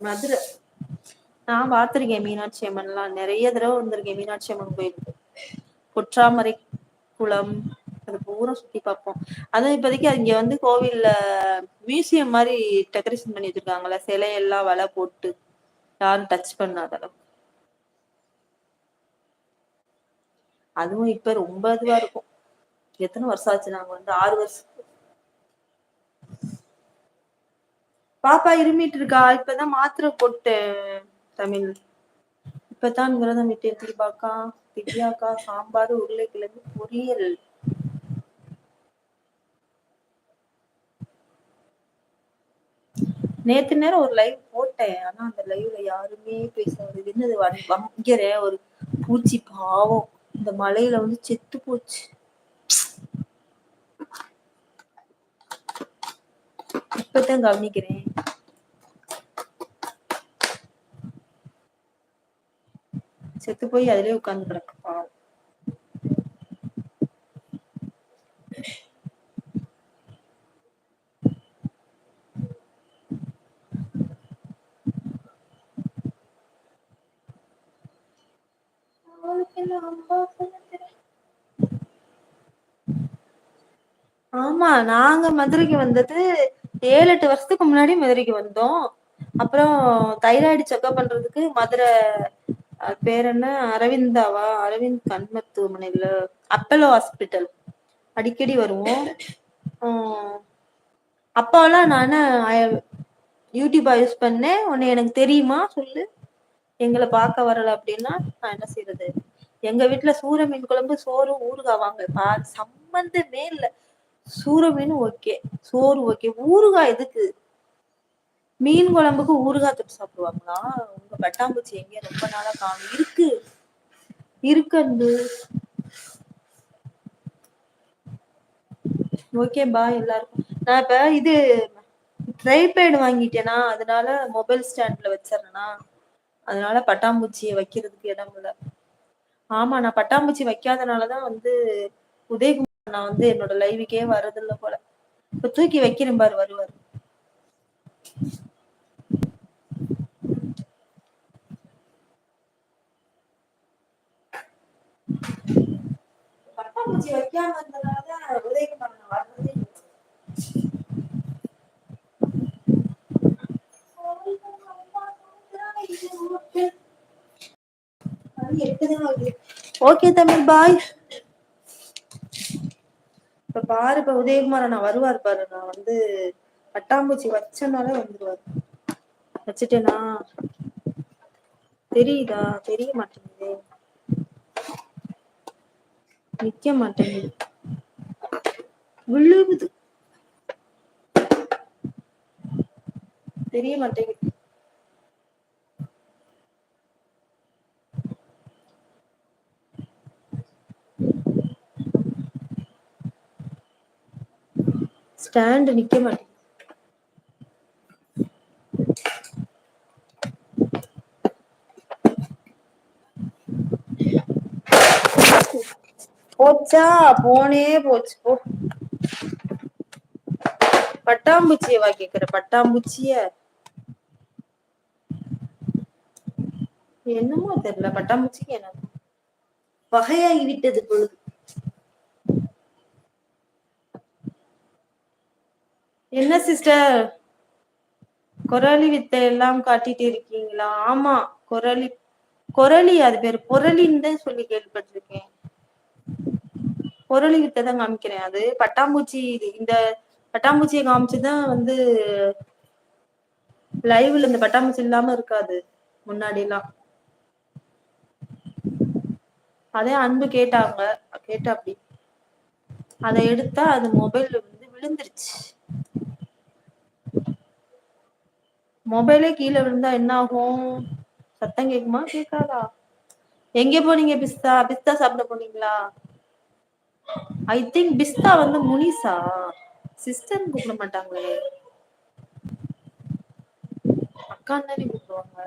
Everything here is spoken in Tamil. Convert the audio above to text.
மதுரை. நான் பார்த்திருக்கேன் பாத்திருக்கே மீனாட்சி அம்மன்லாம். நிறைய தடவ வந்திருக்கேன் மீனாட்சி அம்மன் கோயிலுக்கு. பொற்றாமரை குளம் அது பூரா சுத்தி பார்ப்போம். அதான் இப்போதைக்கு அங்க வந்து கோவில்ல மியூசியம் மாதிரி டெக்கரேஷன் பண்ணி வச்சிருக்காங்கல்ல சிலையெல்லாம் வலை போட்டு யாரும் டச் பண்ணாத அளவுக்கு. அதுவும் இப்ப ரொம்ப இதுவா இருக்கும். எத்தன வருஷம் ஆச்சு? நாங்க வந்து ஆறு வருஷம் பாப்பா இருமிட்டு இருக்கா இப்பதான் மாத்திரை போட்டேன் தமிழ். இப்பதான் விரதம் விட்டேன் தீபாக்கா திவ்யாக்கா சாம்பார் உருளைக்கிழங்கு பொரியல். நேத்து நேரம் ஒரு லைவ் போட்டேன். ஆனா அந்த லைவ்ல யாருமே பேச என்னது வக்கிரே ஒரு பூச்சி பாவம். இந்த மலையில வந்து செத்து போச்சு. இப்பத்தா கவனிக்கிறே செத்து போய் அதுலயே உட்காந்து கிடக்கு பாவோ ஆமா நாங்க மதுரைக்கு வந்தது ஏழு எட்டு வருஷத்துக்கு முன்னாடி மதுரைக்கு வந்தோம். அப்புறம் தைராய்டு செக்கப் பண்றதுக்கு மதுரை பேர் என்ன? அரவிந்தாவா? அரவிந்த் கண் மருத்துவமனையில அப்பலோ ஹாஸ்பிட்டல் அடிக்கடி வருவோம். அப்பாவெல்லாம் அப்போல்லா நானு யூடியூபா யூஸ் பண்ணேன். உன்னை எனக்கு தெரியுமா? சொல்லு. எங்களை பார்க்க வரல அப்படின்னா நான் என்ன செய்யறது எங்க வீட்டுல சூர மீன் குழம்பு சோறு ஊறுகாவாங்க பா சம்பந்தமே இல்ல. சூரமீன் ஓகே சோறு ஓகே. ஊறுகாய் எதுக்கு? மீன் குழம்புக்கு ஊறுகாய் தொட்டு சாப்பிடுவாங்களா? உங்க பட்டாம்பூச்சி எங்க? ரொம்ப நாளா காணும். இருக்கு. இருக்கு அன்பு. ஓகே பாய் எல்லாருக்கும். நான் இப்ப இது ட்ரைபேடு வாங்கிட்டேனா அதனால மொபைல் ஸ்டாண்ட்ல வச்சிடறேனா அதனால பட்டாம்பூச்சியை வைக்கிறதுக்கு இடம் இல்லை. ஆமா நான் பட்டாம்பூச்சி வைக்காதனாலதான் வந்து உதயகுமார் அண்ணா வந்து என்னோட லைவுக்கே வரதில்ல போல. இப்ப தூக்கி வைக்கிறே பாரு வருவாரு பட்டாம்பூச்சி வைக்காம இருந்தனாலதா உதயகுமார் வர்றதே ஓகே தமிழ் பாய் இப்ப பாரு இப்ப உதயகுமார் அண்ணா வருவாரு பாரு. நான் வந்து பட்டாம்பூச்சி வச்சனாலே வந்துருவாரு. வச்சுட்டேனா? தெரியுதா? தெரிய மாட்டேங்குதே. நிக்க மாட்டேங்குது. விழுவுது. தெரிய மாட்டேங்குது. ஸ்டாண்டு நிக்க மாட்டேங்குது போச்சா? போனே போச்சு. போ. பட்டாம்பூச்சியவா கேக்குற பட்டாம்பூச்சிய. என்னமோ தெரியல பட்டாம்பூச்சிக்கு என்ன? வகையாகி விட்டது பொழுது. என்ன சிஸ்டர் கொரளி வித்தை எல்லாம் காட்டிட்டு இருக்கீங்களா? ஆமா கொரளி கொரளி அது பேர். பொரளின்னு தான் சொல்லி பொரளி வித்தை தான் காமிக்கிறேன். அது பட்டாம்பூச்சி இந்த பட்டாம்பூச்சியை காமிச்சுதான் வந்து லைவ்ல இந்த பட்டாம்பூச்சி இல்லாம இருக்காது முன்னாடில்லா அதே அன்பு கேட்டாங்க. கேட்டாப்படி அதை எடுத்தா அது மொபைல் வந்து விழுந்துருச்சு. மொபைலே கீழே விழுந்தா என்ன ஆகும் சத்தம் கேக்குமா? கேக்காதா? எங்க போனீங்க பிஸ்தா? பிஸ்தா சாப்பிட போனீங்களா? ஐ திங்க் பிஸ்தா வந்து முனிஷா சிஸ்டர் கூப்பிட மாட்டாங்களே. அக்கான்னு தானே கூப்பிடுவாங்க.